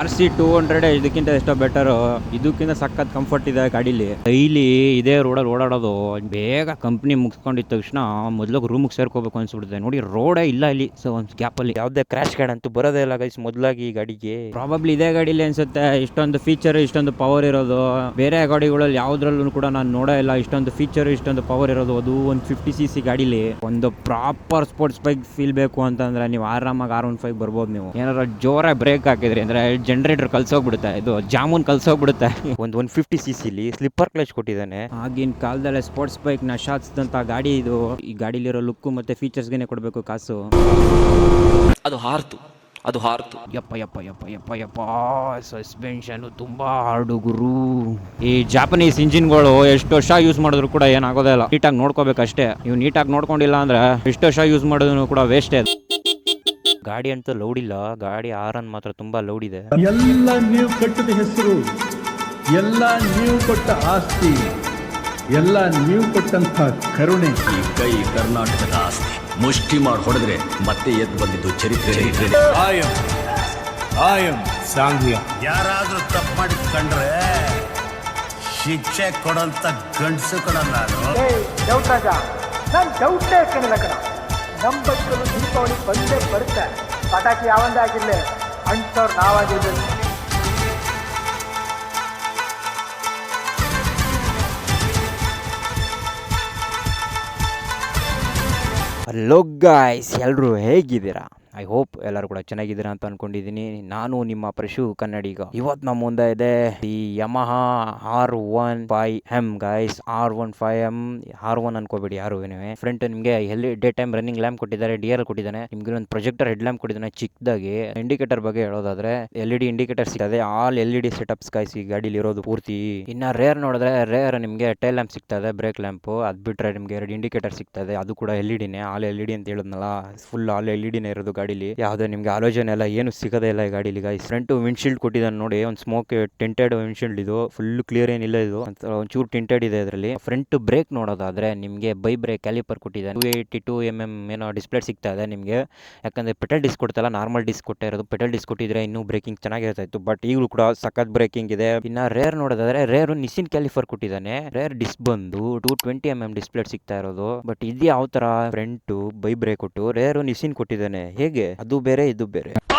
R C two hundred ಇದಕ್ಕಿಂತ ಎಷ್ಟೋ better ಇದಕ್ಕಿಂತ ಸಖತ್ ಕಂಫರ್ಟ್ ಇದೆ ಗಾಡೀಲಿ. ಡೈಲಿ ಇದೇ ರೋಡಲ್ಲಿ ಓಡಾಡೋದು ಬೇಗ ಕಂಪ್ನಿ ಮುಗಿಸ್ಕೊಂಡಿದ್ದ ತಕ್ಷಣ ಮೊದಲು ರೂಮಿಗೆ ಸೇರ್ಕೋಬೇಕು ಅನ್ಸ್ಬಿಡುತ್ತೆ ನೋಡಿ ರೋಡೇ ಇಲ್ಲ ಇಲ್ಲಿ ಸೊ ಒಂದು ಗ್ಯಾಪಲ್ಲಿ ಯಾವುದೇ ಕ್ರಾಶ್ ಗಾರ್ಡ್ ಅಂತೂ ಬರೋದೇ ಇಲ್ಲ ಗೈಸ್ ಮೊದಲಾಗಿ ಈ ಗಾಡಿಗೆ. ಪ್ರಾಬಬ್ಲಿ ಇದೇ ಗಾಡಿಲಿ ಅನ್ಸುತ್ತೆ. ಇಷ್ಟೊಂದು ಫೀಚರ್ ಇಷ್ಟೊಂದು ಪವರ್ ಇರೋದು. ಬೇರೆ ಗಾಡಿಗಳಲ್ಲಿ ಯಾವುದ್ರಲ್ಲೂ ಕೂಡ ನಾನು ನೋಡೇ ಇಲ್ಲ. ಇಷ್ಟೊಂದು ಫೀಚರ್ ಇಷ್ಟೊಂದು ಪವರ್ ಇರೋದು. ಅದು ಒಂದು ಫಿಫ್ಟಿ ಸಿ ಸಿ ಗಾಡಿಲಿ. ಒಂದು ಪ್ರಾಪರ್ ಸ್ಪೋರ್ಟ್ಸ್ ಬೈಕ್ ಫೀಲ್ ಬೇಕು ಅಂತಂದ್ರೆ ನೀವು ಆರಾಮಾಗಿ ಆರ್ ಒನ್ ಫೈವ್ ಬರ್ಬೋದು ನೀವು. ಏನಾರ ಜೋರಾಗಿ ಬ್ರೇಕ್ ಹಾಕಿದ್ರಿ ಅಂದ್ರೆ ಜನರೇಟರ್ ಕಲ್ಸೋಗ್ಬಿಡುತ್ತೆ. ಇದು ಜಾಮೂನ್ ಕಲ್ಸೋಗ್ಬಿಡುತ್ತೆ. ಒಂದು ಒನ್ ಫಿಫ್ಟಿ ಸಿ ಸಿಲಿ ಸ್ಲಿಪ್ಪರ್ ಕ್ಲಚ್ ಕೊಟ್ಟಿದ್ದಾನೆ. ಆಗಿನ ಕಾಲದಲ್ಲೇ ಸ್ಪೋರ್ಟ್ಸ್ ಬೈಕ್ನ ಶಾಸ್ದಂತ ಗಾಡಿ ಇದು. ಈ ಗಾಡಿಲಿರೋ ಲುಕ್ ಮತ್ತೆ ಫೀಚರ್ಸ್ ಗೆನೆ ಕೊಡಬೇಕು ಕಾಸು. ಅದು ಹಾರ್ತು. ಅದು ಹಾರ್ತು. ಯಪ್ಪ ಯಪ್ಪ ಯಪ್ಪ ಯಪ್ಪ ಯಪ್ಪ. ಸಸ್ಪೆನ್ಷನ್ ತುಂಬಾ ಹಾರ್ಡು ಗುರು. ಈ ಜಾಪನೀಸ್ ಇಂಜಿನ್ಗಳು ಎಷ್ಟು ವರ್ಷ ಯೂಸ್ ಮಾಡಿದ್ರು ಕೂಡ ಏನಾಗೋದೇ ಇಲ್ಲ. ನೀಟಾಗಿ ನೋಡ್ಕೋಬೇಕಷ್ಟೇ. ನೀವು ನೀಟಾಗಿ ನೋಡ್ಕೊಂಡಿಲ್ಲ ಅಂದ್ರೆ ಎಷ್ಟು ವರ್ಷ ಯೂಸ್ ಮಾಡಿದ್ರು ಕೂಡ ವೇಸ್ಟೇ ಗಾಡಿ ಅಂತೂ ಲೌಡ್ ಇಲ್ಲ. ಗಾಡಿ ಆರನ್ ಮಾತ್ರ ತುಂಬಾ ಲೌಡ್ ಇದೆ. ಎಲ್ಲ ನೀವು ಕಟ್ಟಿದ ಹೆಸರು ಎಲ್ಲ ನೀವು ಕೊಟ್ಟ ಆಸ್ತಿ ಎಲ್ಲ ನೀವು ಕೊಟ್ಟಂತ ಕರುಣೆ. ಈ ಕೈ ಕರ್ನಾಟಕದ ಆಸ್ತಿ. ಮುಷ್ಟಿ ಮಾಡಿ ಹೊಡೆದ್ರೆ ಮತ್ತೆ ಎದ್ದು ಬಂದಿದ್ದು ಚರಿತ್ರೆ. ಆಯಂ ಆಯಂ ಯಾರಾದ್ರೂ ತಪ್ಪು ಮಾಡಿಕೊಂಡ್ರೆ ಕಂಡ್ರೆ ಶಿಕ್ಷೆ ಕೊಡಂತ ಗಂಡಸು ಕೊಡಲ್ಲ ನಾನು. ಡೌಟ್ ರಾಜ ನಾನು ಡೌಟೇ ಕಣ. ನಮ್ಮ ಬದುಕಲು ದೀಪಾವಳಿ ಬಂದೇ ಬರುತ್ತೆ. ಪಟಾಕಿ ಯಾವಂದೇ ಆಗಿರ್ಲಿ ಅಂಟವ್ರು ನಾವಾಗಿರ್ಬೇಕು ಹಲೋ ಎಲ್ಲರೂ ಹೇಗಿದ್ದೀರಾ? ಐ ಹೋಪ್ ಎಲ್ಲರೂ ಕೂಡ ಚೆನ್ನಾಗಿದ್ದೀರಾ ಅಂತ ಅನ್ಕೊಂಡಿದ್ದೀನಿ. ನಾನು ನಿಮ್ಮ ಪ್ರಶು ಕನ್ನಡಿಗ. ಇವತ್ತು ನಮ್ಮ ಮುಂದೆ ಇದೆ ಈ Yamaha R one five M guys R one five M, R one ಅನ್ಕೋಬೇಡಿ ಯಾರು ಏನೇ. ಫ್ರಂಟ್ ನಿಮಗೆ ಎಲ್ಲಿ ಡೇ ಟೈಮ್ ರನ್ನಿಂಗ್ ಲ್ಯಾಂಪ್ ಕೊಟ್ಟಿದ್ದಾರೆ ಡಿ ಆರ್ ಕೊಟ್ಟಿದ್ದಾನೆ. ನಿಮ್ಗೆ ಒಂದು ಪ್ರೊಜೆಕ್ಟರ್ ಹೆಡ್ ಲ್ಯಾಂಪ್ ಕೊಟ್ಟಿದ್ದಾನೆ ಚಿಕ್ಕದಾಗಿ. ಇಂಡಿಕೇಟರ್ ಬಗ್ಗೆ ಹೇಳೋದಾದ್ರೆ ಎಲ್ ಇ ಡಿ ಇಂಡಿಕೇಟರ್ ಸಿಗ್ತದೆ. All L E D setups guys ಈ ಗಾಡಿಲಿ ಇರೋದು ಪೂರ್ತಿ. ಇನ್ನ ರೇರ್ ನೋಡಿದ್ರೆ ರೇರ್ ನಿಮಗೆ ಟೈಲ್ ಲ್ಯಾಂಪ್ ಸಿಗ್ತದೆ ಬ್ರೇಕ್ ಲ್ಯಾಂಪ್ ಅದ್ ಬಿಟ್ರೆ ನಿಮಗೆ ಎರಡು ಇಂಡಿಕೇಟರ್ ಸಿಗ್ತದೆ. ಅದು ಕೂಡ ಎಲ್ ಇ ಡಿನೇ ಆಲ್ ಎಲ್ ಇ ಡಿ ಅಂತ ಹೇಳಿದ್ನಲ್ಲ ಫುಲ್ ಆಲ್ ಎಲ್ ಇ ಡಿನೇ ಇರೋದು ಗಾಡೀಲಿ. ಯಾವುದೇ ನಿಮಗೆ ಆಲೋಚನೆ ಎಲ್ಲ ಏನು ಸಿಗೋದೇ ಇಲ್ಲ ಈ ಗಾಡೀಲಿ ಗೈಸ್ ಫ್ರಂಟ್ ವಿಂಡ್ಶೀಲ್ಡ್ ಕೊಟ್ಟಿದ್ದಾನೆ ನೋಡಿ, ಒಂದು ಸ್ಮೋಕ್ ಟೆಂಟೆಡ್ ವಿಂಡ್ಶೀಲ್ಡ್ ಇದು. ಫುಲ್ ಕ್ಲಿಯರ್ ಏನಿಲ್ಲ ಇದು. ಒಂಚೂರು ಟಿಂಟೆಡ್ ಇದೆ ಇದರಲ್ಲಿ. ಫ್ರಂಟ್ ಬ್ರೇಕ್ ನೋಡೋದಾದ್ರೆ ನಿಮಗೆ ಬೈ ಬ್ರೇಕ್ ಕ್ಯಾಲಿಪರ್ ಕೊಟ್ಟಿದ್ದಾನೆ. Two eighty two M M ಏನೋ ಡಿಸ್ಪ್ಲೇ ಸಿಗ್ತಾ ಇದೆ ನಿಮಗೆ. ಯಾಕಂದ್ರೆ ಪೆಟಲ್ ಡಿಸ್ಕ್ ಕೊಡ್ತಲ್ಲ ನಾರ್ಮಲ್ ಡಿಸ್ ಕೊಟ್ಟೆ ಇರೋದು. ಪೆಟಲ್ ಡಿಸ್ ಕೊಟ್ಟಿದ್ರೆ ಇನ್ನೂ ಬ್ರೇಕಿಂಗ್ ಚೆನ್ನಾಗಿರ್ತಾ ಇತ್ತು ಬಟ್ ಈಗಲೂ ಕೂಡ ಸಖತ್ ಬ್ರೇಕಿಂಗ್ ಇದೆ. ಇನ್ನ ರೇರ್ ನೋಡೋದಾದ್ರೆ ರೇರ್ ನಿಸಿನ್ ಕ್ಯಾಲಿಫರ್ ಕೊಟ್ಟಿದ್ದಾನೆ. ರೇರ್ ಡಿಸ್ ಬಂದು two twenty M M display ಸಿಗ್ತಾ ಇರೋದು. ಬಟ್ ಇದು ಯಾವ ತರ ಫ್ರಂಟ್ ಬೈ ಬ್ರೇಕ್ ಕೊಟ್ಟು ರೇರು ನಿಸಿನ್ ಕೊಟ್ಟಿದ್ದಾನೆ. ಹೇಗೆ ಅದು ಬೇರೆ ಇದು ಬೇರೆ.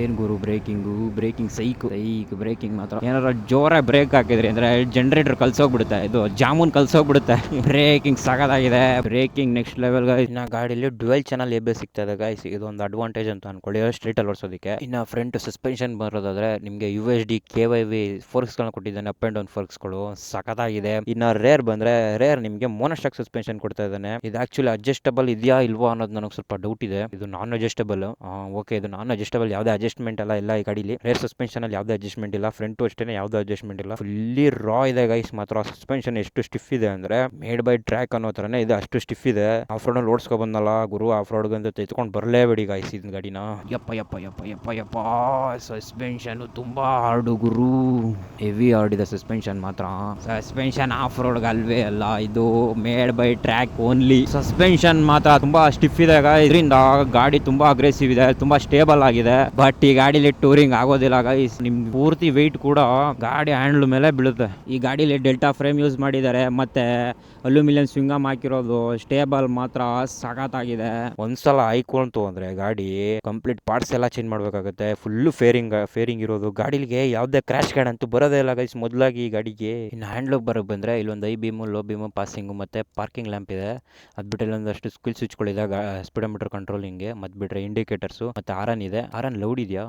ಏನ್ ಗುರು ಬ್ರೇಕಿಂಗು ಬ್ರೇಕಿಂಗ್ ಸೈಕ್ ಸೈಕ್ ಬ್ರೇಕಿಂಗ್ ಮಾತ್ರ. ಏನಾರ ಜೋರಾಗಿ ಬ್ರೇಕ್ ಹಾಕಿದ್ರಿ ಅಂದ್ರೆ ಜನರೇಟರ್ ಕಲ್ಸೋಗ್ಬಿಡುತ್ತೆ. ಇದು ಜಾಮೂನ್ ಕಲ್ಸೋಗ್ಬಿಡುತ್ತೆ. ಬ್ರೇಕಿಂಗ್ ಸಗದಾಗಿದೆ. ಬ್ರೇಕಿಂಗ್ ನೆಕ್ಸ್ಟ್ ಲೆವೆಲ್ ಇನ್ನ ಗಾಡಿಲಿ ಡ್ಯುವೆಲ್ ಚಾನಲ್ ಎಬೆ ಸಿಗ್ತದೆ ಗಾಯ್ಸ್ ಇದು ಒಂದು ಅಡ್ವಾಂಟೇಜ್ ಅಂತ ಅನ್ಕೊಳ್ಳಿ. ಸ್ಟ್ರೀಟ್ ಅಲ್ಲಿ ಓಡಿಸೋದಕ್ಕೆ. ಇನ್ನ ಫ್ರಂಟ್ ಸಸ್ಪೆನ್ಷನ್ ಬರೋದಾದ್ರೆ ನಿಮಗೆ U S D K Y B ಫೋರ್ಕ್ಸ್ಗಳನ್ನ ಕೊಟ್ಟಿದ್ದಾನೆ ಅಪ್ ಅಂಡ್ ಡೌನ್ ಫೋರ್ಕ್ಸ್ಗಳು ಸಖತ್ತಾಗಿದೆ ಇನ್ನ ರೇರ್ ಬಂದ್ರೆ ರೇರ್ ನಿಮಗೆ ಮೋನಸ್ಟಾಕ್ ಸಸ್ಪೆನ್ಷನ್ ಕೊಡ್ತಾ ಇದ್ದಾನೆ. ಇದು ಆಕ್ಚುಲಿ ಅಡ್ಜಸ್ಟಬಲ್ ಇದೆಯಾ ಇಲ್ವಾ ಅನ್ನೋದು ನನಗೆ ಸ್ವಲ್ಪ ಡೌಟ್ ಇದೆ. ಇದು ನಾನ್ ಅಡ್ಜಸ್ಟಬಲ್ ಓಕೆ ಇದು ನಾನ್ ಅಡ್ಜಸ್ಟಬಲ್ ಯಾವುದೇ ಅಡ್ಜಸ್ಟ್ಮೆಂಟ್ ಅಲ್ಲ ಎಲ್ಲ ಈ ಗಾಡಿಲಿ. ರೇರ್ ಸಸ್ಪೆನ್ಷನ್ ಅಲ್ಲಿ ಯಾವುದೇ ಅಡ್ಜಸ್ಟ್ಮೆಂಟ್ ಇಲ್ಲ ಫ್ರಂಟ್ ಅಷ್ಟೇ ಯಾವುದೇ ಅಡ್ಜಸ್ಟ್ಮೆಂಟ್ ಇಲ್ಲ. ಫುಲ್ಲಿ ರಾ ಇದೆ ಗೈಸ್ ಮಾತ್ರ ಸಸ್ಪೆನ್ಷನ್ ಎಷ್ಟು ಸ್ಟಿಫ್ ಇದೆ ಅಂದ್ರೆ ಮೇಡ್ ಬೈ ಟ್ರ್ಯಾಕ್ ಅನ್ನೋ ಥರನೇ ಇದು ಅಷ್ಟು ಸ್ಟಿಫ್ ಇದೆ. ಆಫ್ ರೋಡ್ ಓಡಿಸ್ಕೊ ಬಂದಲ್ಲ ಗುರು ಆಫ್ ರೋಡ್ ಅಂತ ತೆಗೆದುಕೊಂಡು ಬರಲೇಬೇಡಿ ಗೈಸ್ ಇದ್ ಗಾಡಿನ. ಯಪ್ಪ ಯಪ್ಪ ಯಪ್ಪ ಯಪ್ಪ ಯಪ್ಪ ಸಸ್ಪೆನ್ಷನ್ ತುಂಬಾ ಹಾರ್ಡು ಗುರು. ಹೆವಿ ಹಾರ್ಡ್ ಇದೆ ಸಸ್ಪೆನ್ಷನ್ ಮಾತ್ರ. ಸಸ್ಪೆನ್ಷನ್ ಆಫ್ ರೋಡ್ ಅಲ್ವೇ ಅಲ್ಲ ಇದು made by track only suspension ಮಾತ್ರ ತುಂಬಾ ಸ್ಟಿಫ್ ಇದೆ ಇದರಿಂದ ಗಾಡಿ ತುಂಬಾ ಅಗ್ರೆಸಿವ್ ಇದೆ ತುಂಬಾ ಸ್ಟೇಬಲ್ ಆಗಿದೆ. ಬಟ್ ಈ ಗಾಡಿಲಿ ಟೂರಿಂಗ್ ಆಗೋದಿಲ್ಲ ಗೈಸ್ ನಿಮ್ ಪೂರ್ತಿ ವೆಯ್ಟ್ ಕೂಡ ಗಾಡಿ ಹ್ಯಾಂಡ್ಲ್ ಮೇಲೆ ಬೀಳುತ್ತೆ. ಈ ಗಾಡಿಲಿ ಡೆಲ್ಟಾ ಫ್ರೇಮ್ ಯೂಸ್ ಮಾಡಿದ್ದಾರೆ. ಮತ್ತೆ ಅಲ್ಯೂಮಿನಿಯಂ ಸ್ವಿಂಗಮ್ ಹಾಕಿರೋದು, ಸ್ಟೇಬಲ್ ಮಾತ್ರ ಸಖತ್ತಾಗಿದೆ ಒಂದ್ಸಲ ಆಯ್ಕೊಂತು ಅಂದ್ರೆ ಗಾಡಿ ಕಂಪ್ಲೀಟ್ ಪಾರ್ಟ್ಸ್ ಎಲ್ಲ ಚೇಂಜ್ ಮಾಡ್ಬೇಕಾಗುತ್ತೆ. ಫುಲ್ ಫೇರಿಂಗ್ ಫೇರಿಂಗ್ ಇರೋದು. ಗಾಡಿಗೆ ಯಾವ್ದೇ ಕ್ರಾಶ್ ಗಾರ್ಡ್ ಅಂತೂ ಬರೋದೇ ಇಲ್ಲ ಗೈಸ್ ಮೊದಲಾಗಿ ಈ ಗಾಡಿಗೆ. ಇನ್ನು ಹ್ಯಾಂಡ್ಲ್ ಬರೋಕೆ ಬಂದ್ರೆ ಇಲ್ಲೊಂದು high beam low beam passing ಮತ್ತೆ ಪಾರ್ಕಿಂಗ್ ಲ್ಯಾಂಪ್ ಇದೆ. ಅದ್ ಬಿಟ್ಟರೆ ಇಲ್ಲೊಂದಷ್ಟು ಸ್ಕಿಲ್ ಸ್ವಿಚ್ಗಳಿದೆ ಸ್ಪೀಡೋಮೀಟರ್ ಕಂಟ್ರೋಲಿಂಗ್ ಮತ್ತೆ ಬಿಟ್ರೆ ಇಂಡಿಕೇಟರ್ಸು ಮತ್ತೆ ಆರನ್ ಇದೆ. ಆರನ್ ಲೌಡ್ ಇದೆಯಾ?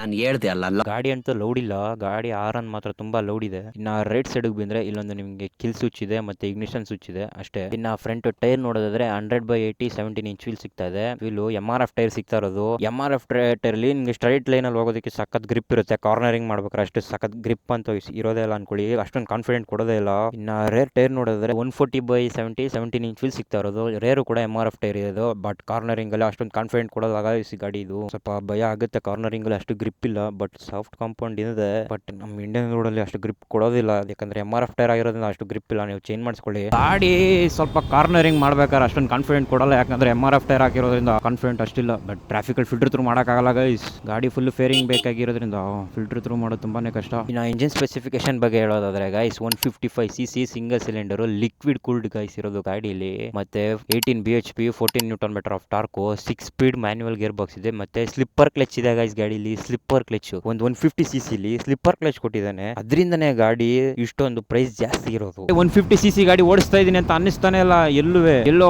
ನಾನು ಹೇಳ್ದೆ ಅಲ್ಲ ಗಾಡಿ ಅಂತೂ ಲೌಡ್ ಇಲ್ಲ. ಗಾಡಿ ಆರನ್ ಮಾತ್ರ ತುಂಬಾ ಲೌಡ್ ಇದೆ. ಇನ್ನ ರೈಟ್ ಸೈಡ್ ಬಂದ್ರೆ ಇಲ್ಲೊಂದು ನಿಮಗೆ ಕಿಲ್ ಸ್ವಿಚ್ ಇದೆ ಮತ್ತೆ ಇಗ್ನಿಷನ್ ಸ್ವಿಚ್ ಇದೆ ಅಷ್ಟೇ. ಇನ್ನ ಫ್ರಂಟ್ ಟೈರ್ ನೋಡೋದಾದ್ರೆ hundred by eighty seventeen inch wheel ಸಿಗ್ತಾ ಇದೆ. Wheel M R F tyre ಸಿಗ್ತಾ ಇರೋದು. ಎಂ ಆರ್ ಎಫ್ ಟೈರ್ ಅಲ್ಲಿ ನಿಮಗೆ ಸ್ಟ್ರೈಟ್ ಲೈನ್ ಅಲ್ಲಿ ಹೋಗೋದಕ್ಕೆ ಸಖತ್ ಗ್ರಿಪ್ ಇರುತ್ತೆ. ಕಾರ್ನರಿಂಗ್ ಮಾಡ್ಬೇಕಾದ್ರೆ ಅಷ್ಟು ಸಖತ್ ಗ್ರಿಪ್ ಅಂತ ಇರೋದೇ ಇಲ್ಲ ಅನ್ಕೊಳ್ಳಿ. ಅಷ್ಟೊಂದು ಕಾನ್ಫಿಡೆಂಟ್ ಕೊಡೋದೇ ಇಲ್ಲ. ಇನ್ನ ರೇರ್ ಟೈರ್ ನೋಡೋದಾದ್ರೆ one forty by seventy seventeen inch wheel ಸಿಗ್ತಾ ಇರೋದು. ರೇರ್ ಕೂಡ ಎಂ ಆರ್ ಎಫ್ ಟೈರ್ ಇರೋದು ಬಟ್ ಕಾರ್ನರಿಂಗ್ ಅಲ್ಲಿ ಅಷ್ಟೊಂದು ಕಾನ್ಫಿಡೆಂಟ್ ಕೊಡೋದಾಗ ಈ ಗಾಡಿ ಇದು. ಸ್ವಲ್ಪ ಭಯ ಆಗುತ್ತೆ ಕಾರ್ನರಿಂಗ್ ಅಲ್ಲಿ ಅಷ್ಟು ಗ್ರಿಪ್ ಗ್ರಿಪ್ ಇಲ್ಲ ಬಟ್ ಸಾಫ್ಟ್ ಕಾಂಪೌಂಡ್ ಇದೆ ಬಟ್ ನಮ್ಮ ಇಂಡಿಯನ್ ರೋಡಲ್ಲಿ ಅಷ್ಟು ಗ್ರಿಪ್ ಕೊಡೋದಿಲ್ಲ. ಯಾಕಂದ್ರೆ ಎಂ ಆರ್ ಎಫ್ ಟೈರ್ ಆಗಿರೋದ್ರಿಂದ ಅಷ್ಟು ಗ್ರಿಪ್ ಇಲ್ಲ. ನೀವು ಚೇಂಜ್ ಮಾಡಿಸ್ಕೊಳ್ಳಿ. ಗಾಡಿ ಸ್ವಲ್ಪ ಕಾರ್ನರಿಂಗ್ ಮಾಡ್ಬೇಕಾದ್ರೆ ಅಷ್ಟೊಂದು ಕಾನ್ಫಿಡೆಂಟ್ ಕೊಡಲ್ಲ. ಯಾಕಂದ್ರೆ ಎಂ ಆರ್ ಎಫ್ ಟೈರ್ ಹಾಕಿರೋದ್ರಿಂದ ಕಾನ್ಫಿಡೆಂಟ್ ಅಷ್ಟಿಲ್ಲ. ಬಟ್ ಟ್ರಾಫಿಕಲ್ ಫಿಲ್ಟರ್ ತ್ರೂ ಮಾಡೋಕ್ಕಾಗಲ್ಲ ಗೈಸ್ ಗಾಡಿ ಫುಲ್ ಫೇರಿಂಗ್ ಬೇಕಾಗಿರೋದ್ರಿಂದ ಫಿಲ್ಟರ್ ತ್ರೂ ಮಾಡೋದು ತುಂಬಾನೇ ಕಷ್ಟ. ಇನ್ನು ಇಂಜಿನ್ ಸ್ಪೆಸಿಫಿಕೇಶನ್ ಬಗ್ಗೆ ಹೇಳೋದಾದ್ರೆ guys one fifty five C C single cylinder liquid cooled guys ಇರೋದು ಗಾಡಿಲಿ. ಮತ್ತೆ eighteen B H P fourteen newton metre of torque six speed manual gear box ಇದೆ. ಮತ್ತೆ ಸ್ಲಿಪ್ಪರ್ ಕ್ಲಚ್ ಇದೆ ಗೈಸ್ ಗಾಡಿಲಿ. ಸ್ಲಿಪ್ಪರ್ ಕ್ಲಚ್ ಒಂದು ಒನ್ ಫಿಫ್ಟಿ ಸಿ ಸಿಲಿ slipper clutch ಕೊಟ್ಟಿದ್ದಾನೆ. ಅದರಿಂದನೇ ಗಾಡಿ ಇಷ್ಟೊಂದು ಪ್ರೈಸ್ ಜಾಸ್ತಿ ಇರೋದು. ಒನ್ ಫಿಫ್ಟಿ ಸಿ ಸಿ ಗಾಡಿ ಓಡಿಸ್ತಾ ಇದೀನಿ ಅಂತ ಅನ್ನಿಸ್ತಾನೆ ಇಲ್ಲ ಎಲ್ಲುವೆ. ಎಲ್ಲೋ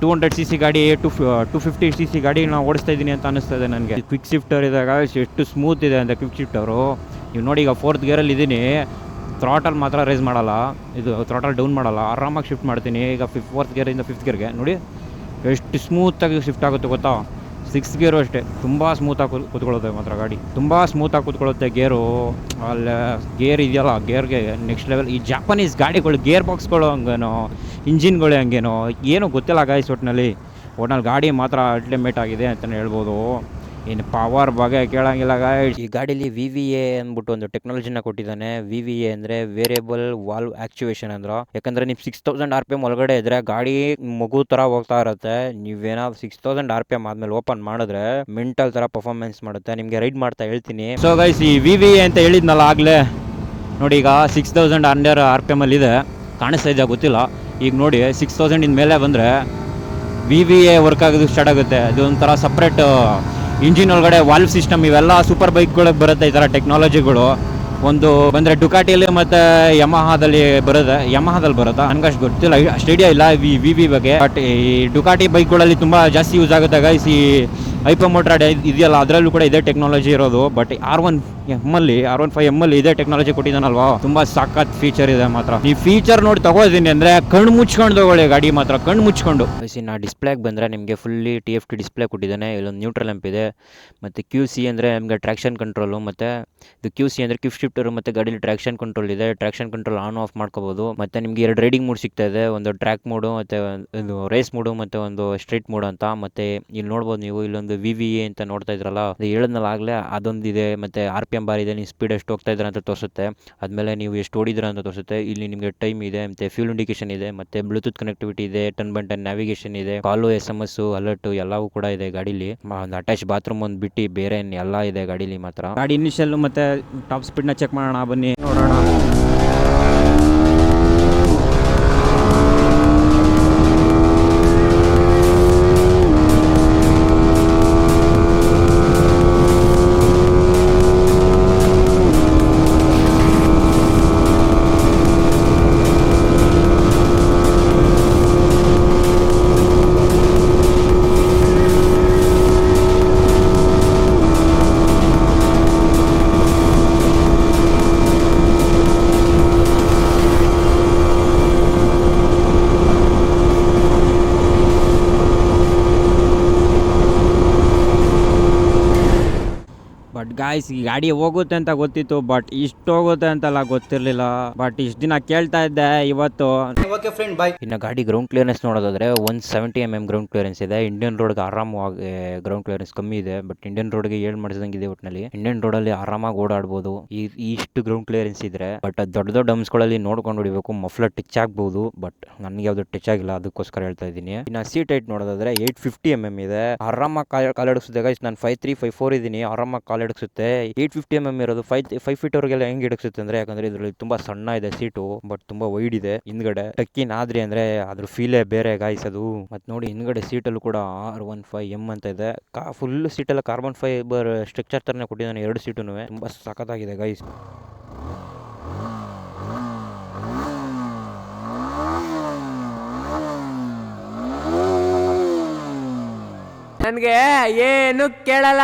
ಟೂ ಹಂಡ್ರೆಡ್ ಸಿ ಸಿ ಗಾಡಿ two two fifty C C ಗಾಡಿ ನಾವು ಓಡಿಸ್ತಾ ಇದ್ದೀನಿ ಅಂತ ಅನಿಸ್ತಾ ಇದೆ ನನಗೆ. ಕ್ವಿಕ್ ಶಿಫ್ಟರ್ ಇದಾಗ ಎಷ್ಟು ಸ್ಮೂತ್ ಇದೆ ಅಂತ ಕ್ವಿಕ್ ಶಿಫ್ಟರು ನೀವು ನೋಡಿ ಈಗ ಫೋರ್ತ್ ಗೇರಲ್ಲಿ ಇದ್ದೀನಿ. ಥ್ರಾಟಲ್ ಮಾತ್ರ ರೈಸ್ ಮಾಡಲ್ಲ. ಇದು ಥ್ರಾಟಲ್ ಡೌನ್ ಮಾಡಲ್ಲ. ಆರಾಮಾಗಿ ಶಿಫ್ಟ್ ಮಾಡ್ತೀನಿ. ಈಗ ಫಿಫ್ ಫೋರ್ತ್ ಗೇರಿಂದ ಫಿಫ್ತ್ ಗೇರ್ಗೆ ನೋಡಿ, ಎಷ್ಟು ಸ್ಮೂತಾಗಿ ಶಿಫ್ಟ್ ಆಗುತ್ತೆ ಗೊತ್ತಾ? ಸಿಕ್ಸ್ ಗೇರು ಅಷ್ಟೇ. ತುಂಬ ಸ್ಮೂತಾಗಿ ಕೂತ್ಕೊಳ್ಳುತ್ತೆ ಮಾತ್ರ ಗಾಡಿ. ತುಂಬ ಸ್ಮೂತಾಗಿ ಕೂತ್ಕೊಳ್ಳುತ್ತೆ ಗೇರು. ಅಲ್ಲಿ ಗೇರ್ ಇದೆಯಲ್ಲ, ಗೇರ್ಗೆ ನೆಕ್ಸ್ಟ್ ಲೆವೆಲ್ ಈ ಜಾಪನೀಸ್ ಗಾಡಿಗಳು ಗೇರ್ ಬಾಕ್ಸ್ಗಳು ಹಂಗೇನೋ, ಇಂಜಿನ್ಗಳು ಹಂಗೇನೋ, ಏನೂ ಗೊತ್ತಿಲ್ಲ ಗಾಯ್ಸ್ ಒಟ್ಟಿನಲ್ಲಿ ಒಟ್ನಲ್ಲಿ ಗಾಡಿ ಮಾತ್ರ ಅಲ್ಟಿಮೇಟ್ ಆಗಿದೆ ಅಂತಲೇ ಹೇಳ್ಬೋದು. ಇನ್ನು ಪವರ್ ಬಗ್ಗೆ ಕೇಳಂಗಿಲ್ಲ ಗಾಯ್ಸ್ ಈ ಗಾಡೀಲಿ ವಿ ವಿ ಎ ಅಂದ್ಬಿಟ್ಟು ಒಂದು ಟೆಕ್ನಾಲಜಿನ ಕೊಟ್ಟಿದ್ದಾನೆ. ವಿ ವಿ ಎ ಅಂದ್ರೆ ವೇರಿಯಬಲ್ ವಾಲ್ವ್ ಆಕ್ಚುವೇಶನ್ ಅಂದ್ರೆ. ಯಾಕಂದ್ರೆ ನೀವು six thousand R P M ಒಳಗಡೆ ಇದ್ರೆ ಗಾಡಿ ಮಗು ತರ ಹೋಗ್ತಾ ಇರುತ್ತೆ. ನೀವೇನಾದ್ರು six thousand R P M ಆದ್ಮೇಲೆ ಓಪನ್ ಮಾಡಿದ್ರೆ ಮೆಂಟಲ್ ತರ ಪರ್ಫಾರ್ಮೆನ್ಸ್ ಮಾಡುತ್ತೆ. ನಿಮಗೆ ರೈಡ್ ಮಾಡ್ತಾ ಹೇಳ್ತೀನಿ. ಸೊ ಗೈಸ್ ಈ ವಿ ವಿ ಎ ಅಂತ ಹೇಳಿದ್ನಲ್ಲ ಆಗ್ಲೇ? ನೋಡಿ, ಈಗ six thousand under R P ಎಮಲ್ಲಿ ಇದೆ. ಕಾಣಿಸ್ತಾ ಇದೆ ಗೊತ್ತಿಲ್ಲ. ಈಗ ನೋಡಿ ಸಿಕ್ಸ್ ತೌಸಂಡಿನ ಮೇಲೆ ಬಂದರೆ ವಿ ವಿ ಎ ವರ್ಕ್ ಆಗೋದು ಸ್ಟಾರ್ಟ್ ಆಗುತ್ತೆ. ಅದು ಒಂಥರ ಸಪ್ರೇಟ್ ಇಂಜಿನ್ ಒಳಗಡೆ ವಾಲ್ವ್ ಸಿಸ್ಟಮ್ ಇವೆಲ್ಲ ಸೂಪರ್ ಬೈಕ್ಗಳಿಗೆ ಬರುತ್ತೆ ಈ ಥರ ಟೆಕ್ನಾಲಜಿಗಳು ಒಂದು ಬಂದರೆ ಡುಕಾಟಿಯಲ್ಲಿ ಮತ್ತು ಯಮಹಾದಲ್ಲಿ ಬರುತ್ತೆ. ಯಮಹಾದಲ್ಲಿ ಬರುತ್ತಾ? ನನಗೆ ಅಷ್ಟು ಗೊತ್ತಿಲ್ಲ ಅಷ್ಟು ಇಲ್ಲ. ವಿ ವಿ ವಿ ಬಗ್ಗೆ. ಬಟ್ ಈ ಡುಕಾಟಿ ಬೈಕ್ಗಳಲ್ಲಿ ತುಂಬ ಜಾಸ್ತಿ ಯೂಸ್ ಆಗುತ್ತೆ ಗೈಸ್ ಈ ಐಪೋ ಮೋಟ್ರಾಡ್ ಇದೆಯಲ್ಲ, ಅದರಲ್ಲೂ ಕೂಡ ಇದೇ ಟೆಕ್ನಾಲಜಿ ಇರೋದು. ಬಟ್ ಆರ್ ಒನ್ ಎಮ್ಮಲ್ಲಿ ಆರ್ ಒನ್ ಫೈವ್ ಎಮ್ಮಲ್ಲಿ ಇದೇ ಟೆಕ್ನಾಲಜಿ ಕೊಟ್ಟಿದ್ದಾನಲ್ವಾ? ತುಂಬಾ ಸಖತ್ ಫೀಚರ್ ಇದೆ ಮಾತ್ರ. ಈ ಫೀಚರ್ ನೋಡಿ ತಗೋತೀನಿ ಅಂದ್ರೆ ಕಣ್ಣು ಮುಚ್ಕೊಂಡು ತಗೊಳ್ಳಿ ಗಾಡಿ ಮಾತ್ರ, ಕಣ್ಣು ಮುಚ್ಕೊಂಡು. ನಾ ಡಿಸ್ಪ್ಲೇಗೆ ಬಂದರೆ ನಿಮಗೆ fully T F T display ಕೊಟ್ಟಿದ್ದಾನೆ. ಇಲ್ಲೊಂದು ನ್ಯೂಟ್ರಲ್ ಎಂಪ್ ಇದೆ. ಮತ್ತೆ ಕ್ಯೂ ಸಿ ಅಂದರೆ ನಿಮಗೆ ಟ್ರ್ಯಾಕ್ಷನ್ ಕಂಟ್ರೋಲು ಮತ್ತು ಇದು ಕ್ಯೂ ಸಿ ಅಂದರೆ ಕಿಫ್ಟ್ ಶಿಫ್ಟರು ಮತ್ತೆ ಗಾಡಿಲಿ ಟ್ರ್ಯಾಕ್ಷನ್ ಕಂಟ್ರೋಲ್ ಇದೆ. ಟ್ರ್ಯಾಕ್ಷನ್ ಕಂಟ್ರೋಲ್ ಆನ್ ಆಫ್ ಮಾಡ್ಕೋಬೋದು. ಮತ್ತೆ ನಿಮಗೆ ಎರಡು ರೈಡಿಂಗ್ ಮೂಡ್ ಸಿಗ್ತಾ ಇದೆ. ಒಂದು ಟ್ರ್ಯಾಕ್ ಮೂಡು ಮತ್ತು ಒಂದು ರೇಸ್ ಮೂಡು ಮತ್ತು ಒಂದು ಸ್ಟ್ರೀಟ್ ಮೂಡ್ ಅಂತ. ಮತ್ತೆ ಇಲ್ಲಿ ನೋಡ್ಬೋದು ನೀವು, ಇಲ್ಲೊಂದು ವಿ ವಿ ಎ ಅಂತ ನೋಡ್ತಾ ಇದ್ರಲ್ಲ, ಅದು ಆಗಲೇ ಅದೊಂದಿದೆ. ಮತ್ತೆ ಆರ್ ಪಿ ಎಂ ಬಾರ್ ಇದೆ, ನೀವು ಸ್ಪೀಡ್ ಎಷ್ಟು ಹೋಗ್ತಾ ಇದ್ದೀರಾ ಅಂತ ತೋರಿಸುತ್ತೆ. ಆದಮೇಲೆ ನೀವು ಎಷ್ಟು ಓಡಿದ್ರ ಅಂತ ತೋರಿಸುತ್ತೆ. ಇಲ್ಲಿ ನಿಮಗೆ ಟೈಮ್ ಇದೆ, ಮತ್ತು ಫ್ಯೂಲ್ ಇಂಡಿಕೇಶನ್ ಇದೆ, ಮತ್ತು ಬ್ಲೂಟೂತ್ ಕನೆಕ್ಟಿವಿಟಿ ಇದೆ ಟನ್ ಬೈ ಟನ್ ನ್ಯಾವಿಗೇಷನ್ ಇದೆ call S M S alert ಎಲ್ಲವೂ ಕೂಡ ಇದೆ ಗಾಡೀಲಿ. ಒಂದು ಅಟ್ಯಾಚ್ ಬಾತ್ರೂಮ್ ಒಂದು ಬಿಟ್ಟು, ಬೇರೆ ಎಲ್ಲ ಇದೆ ಗಾಡೀಲಿ ಮಾತ್ರ. ಗಾಡಿ ಇನಿಷಿಯಲ್ ಮತ್ತೆ ಟಾಪ್ ಸ್ಪೀಡ್ನ ಚೆಕ್ ಮಾಡೋಣ, ಬನ್ನಿ. ಗಾಯ್ಸ್ ಈ ಗಾಡಿ ಹೋಗುತ್ತೆ ಅಂತ ಗೊತ್ತಿತ್ತು ಬಟ್ ಇಷ್ಟು ಹೋಗುತ್ತೆ ಅಂತಲ್ಲ ಗೊತ್ತಿರ್ಲಿಲ್ಲ. ಬಟ್ ಇಷ್ಟು ದಿನ ಕೇಳ್ತಾ ಇದ್ದೆ ಇವತ್ತು. ಇನ್ನು ಗಾಡಿ ಗ್ರೌಂಡ್ ಕ್ಲಿಯರೆನ್ಸ್ ನೋಡೋದಾದ್ರೆ one seventy M M ground clearance ಇದೆ. ಇಂಡಿಯನ್ ರೋಡ್ಗೆ ಆರಾಮವಾಗಿ ಗ್ರೌಂಡ್ ಕ್ಲಿಯರೆನ್ಸ್ ಕಮ್ಮಿ ಇದೆ ಬಟ್ ಇಂಡಿಯನ್ ರೋಡ್ಗೆ ಏಳು ಮಾಡಿಸಿದಂಗೆ ಇದೆ ಒಟ್ಟಿನಲ್ಲಿ ಇಂಡಿಯನ್ ರೋಡ್ ಅಲ್ಲಿ ಆರಾಮಾಗಿ ಓಡಾಡಬಹುದು ಈ ಇಷ್ಟು ಗ್ರೌಂಡ್ ಕ್ಲಿಯರೆನ್ಸ್ ಇದ್ರೆ ಬಟ್ ದೊಡ್ಡ ದೊಡ್ಡ ಹಂಸ್ಗಳಲ್ಲಿ ನೋಡ್ಕೊಂಡು ಹೊಡಿಬೇಕು ಮಫ್ಲರ್ ಟಚ್ ಆಗ್ಬೋದು ಬಟ್ ನನಗೆ ಯಾವ್ದು ಟಚ್ ಆಗಿಲ್ಲ ಅದಕ್ಕೋಸ್ಕರ ಹೇಳ್ತಾ ಇದ್ದೀನಿ. ಇನ್ನು ಸೀಟ್ ಹೈಟ್ ನೋಡೋದಾದ್ರೆ ಏಟ್ ಫಿಫ್ಟಿ ಎಂ ಎಂ ಇದೆ. ಆರಾಮಾಗಿ ಕಾಲ್ ಕಾಲಿಡಿಸುತ್ತೆ ನಾನು ಫೈವ್ ತ್ರೀ ಫೈವ್ ಫೋರ್ ಇದ್ದೀನಿ. ಆರಾಮಾಗಿ ಕಾಲಿಡಿಸುತ್ತೆ ಏಟ್ ಫಿಫ್ಟಿ ಎಂ ಎಂ ಇರೋದು ಫೈವ್ ಫೈವ್ ಫೀಟ್ ಅವ್ರಿಗೆಲ್ಲ ಹೆಂಗೆ ಹಿಡಿಸುತ್ತೆ ಅಂದ್ರೆ, ಯಾಕಂದ್ರೆ ಇದರಲ್ಲಿ ತುಂಬಾ ಸಣ್ಣ ಇದೆ ಸೀಟು ಬಟ್ ತುಂಬಾ ವೈಡ್ ಇದೆ. ಹಿಂದ್ಗಡೆ ಟಕ್ಕಿನ್ ಆದ್ರಿ ಅಂದ್ರೆ ಅದ್ರ ಫೀಲೇ ಬೇರೆ ಗಾಯ್ಸ್ ಅದು. ಮತ್ತೆ ನೋಡಿ ಹಿಂದ್ಗಡೆ ಸೀಟಲ್ಲೂ ಕೂಡ ಆರ್ ಒನ್ ಫೈವ್ ಎಂ ಅಂತ ಇದೆ. ಕಾ ಫುಲ್ ಸೀಟೆಲ್ಲ ಕಾರ್ಬನ್ ಫೈಬರ್ ಸ್ಟ್ರಕ್ಚರ್ ತರನೇ ಕೊಟ್ಟಿದ್ದಾನೆ ಎರಡು ಸೀಟು ತುಂಬಾ ಸಖತ್ತಾಗಿದೆ ಗೈಸ್ ನನ್ಗೆ ಏನು ಕೇಳಲ್ಲ.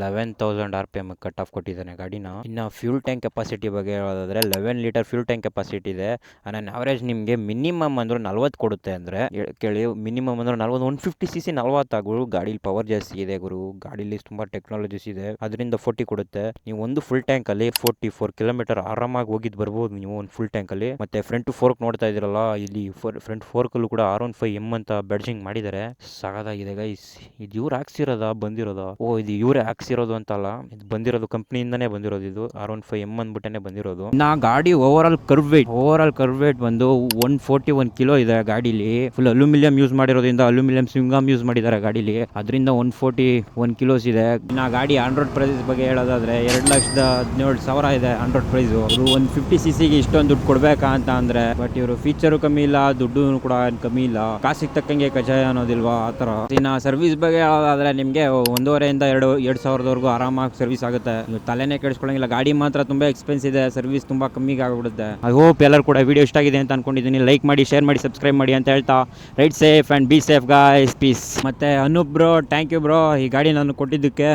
Eleven thousand R P M cut off ಕೊಟ್ಟಿದ್ದಾನೆ ಗಾಡಿನ. ಇನ್ನ ಫ್ಯೂಲ್ ಟ್ಯಾಂಕ್ ಕೆಪಾಸಿಟಿ ಬಗ್ಗೆ ಹೇಳೋದಾದ್ರೆ eleven litre fuel tank capacity ಇದೆ. ನನ್ನ ಅವರೇಜ್ ನಿಮಗೆ ಮಿನಿಮಮ್ ಅಂದ್ರೆ ನಲ್ವತ್ತು ಕೊಡುತ್ತೆ ಅಂದ್ರೆ ಕೇಳಿ ಮಿನಿಮಮ್ ಅಂದ್ರೆ ನಲ್ವತ್ತು ಒನ್ ಫಿಫ್ಟಿ ಸಿ ಸಿ ನಲ್ವತ್ತಾಗು ಗಾಡೀಲಿ ಪವರ್ ಜಾಸ್ತಿ ಇದೆ ಗುರು. ಗಾಡೀಲಿ ತುಂಬಾ ಟೆಕ್ನಾಲಜೀಸ್ ಇದೆ. ಅದರಿಂದ ಫೋರ್ಟಿ ಕೊಡುತ್ತೆ. ನೀವು ಒಂದು ಫುಲ್ ಟ್ಯಾಂಕ್ ಅಲ್ಲಿ ಫೋರ್ಟಿ ಫೋರ್ ಕಿಲೋಮೀಟರ್ ಆರಾಮಾಗಿ ಹೋಗಿದ್ ಬರ್ಬೋದು ನೀವು ಒಂದು ಫುಲ್ ಟ್ಯಾಂಕ್ ಅಲ್ಲಿ. ಮತ್ತೆ ಫ್ರಂಟ್ ಫೋರ್ಕ್ ನೋಡ್ತಾ ಇದ್ದೀರಲ್ಲ, ಇಲ್ಲಿ ಫ್ರಂಟ್ ಫೋರ್ಕಲ್ಲೂ ಕೂಡ ಆರ್ ಒನ್ ಫೈವ್ ಎಂ ಅಂತ ಬೆಡ್ಜಿಂಗ್ ಮಾಡಿದ್ದಾರೆ. ಸಾಗದಾಗಿದೆ ಗೈಸ್ ಇದು ಇವ್ರು ಇವ್ರು ಹಾಕ್ಸಿರೋದ ಬಂದಿರೋದ? ಓ, ಇದು ಇವ್ರೆ ಹಾಕ್ಸಿರೋದು ಅಂತಲ್ಲ. ಇದು ಬಂದಿರೋದು ಕಂಪ್ನಿಯಿಂದನೇ ಬಂದಿರೋದು ಇದು. ಆರ್ ಒನ್ ಫೈವ್ ಎಂ ಅಂದ್ಬಿಟ್ಟೆ ಬಂದಿರೋದು. ನಾ ಗಾಡಿ overall kerb weight overall kerb weight ಬಂದು ಒನ್ ಫೋರ್ಟಿ ಒನ್ ಕಿಲೋ ಇದೆ ಗಾಡಿಲಿ. ಫುಲ್ ಅಲ್ಯೂಮಿನಿಯಂ ಯೂಸ್ ಮಾಡಿರೋದ್ರಿಂದ ಅಲ್ಯೂಮಿನಿಯಂ ಸ್ವಿಂಗಮ್ ಯೂಸ್ ಮಾಡಿದ್ದಾರೆ ಗಾಡಿಲಿ. ಅದರಿಂದ ಒನ್ ಫೋರ್ಟಿ ಒನ್ ಕಿಲೋಸ್ ಇದೆ. ನಾ ಗಾಡಿ ಆಂಡ್ರಾಯ್ಡ್ ಪ್ರೈಸ್ ಬಗ್ಗೆ ಹೇಳೋದಾದ್ರೆ ಎರಡು ಲಕ್ಷದ ಹದಿನೇಳು ಸಾವಿರ ಇದೆ ಆಂಡ್ರಾಯ್ಡ್ ಪ್ರೈಸ್ ಅವರು ಒಂದು ಫಿಫ್ಟಿ ಸಿ ಸಿಗೆ ಇಷ್ಟೊಂದು ದುಡ್ಡು ಕೊಡ್ಬೇಕಾ ಅಂತ ಅಂದ್ರೆ ಬಟ್ ಇವರು ಫೀಚರು ಕಮ್ಮಿ ಇಲ್ಲ ದುಡ್ಡು ಕೂಡ ಕಮ್ಮಿ ಇಲ್ಲ. ಕಾಸಿಗೆ ತಕ್ಕಂಗೆ ಕಜಾಯ ಅನ್ನೋದಿಲ್ವಾ? ಆ ಇನ್ನ ಇನ್ನು ಸರ್ವಿಸ್ ಬಗ್ಗೆ ಹೇಳೋದಾದ್ರೆ ನಿಮಗೆ ಒಂದೂವರೆಯಿಂದ ಎರಡು ಎರಡು ಸಾವಿರದವರೆಗೂ ಆರಾಮಾಗಿ ಸರ್ವಿಸ್ ಆಗುತ್ತೆ. ತಲೆನೇ ಕೆಡಿಸ್ಕೊಳ್ಳಂಗಿಲ್ಲ ಗಾಡಿ ಮಾತ್ರ ತುಂಬ ಎಕ್ಸ್ಪೆನ್ಸ್ ಇದೆ. ಸರ್ವಿಸ್ ತುಂಬ ಕಮ್ಮಿಗೆ ಆಗಿಬಿಡುತ್ತೆ. ಐ ಹೋಪ್ ಎಲ್ಲರೂ ಕೂಡ ವಿಡಿಯೋ ಇಷ್ಟ ಆಗಿದೆ ಅಂತ ಅನ್ಕೊಂಡಿದ್ದೀನಿ. ಲೈಕ್ ಮಾಡಿ ಶೇರ್ ಮಾಡಿ ಸಬ್ಸ್ಕ್ರೈಬ್ ಮಾಡಿ ಅಂತ ಹೇಳ್ತಾ. Ride safe and be safe guys peace ಮತ್ತು Anoop bro thank you bro ಈ ಗಾಡಿ ನಾನು ಕೊಟ್ಟಿದ್ದಕ್ಕೆ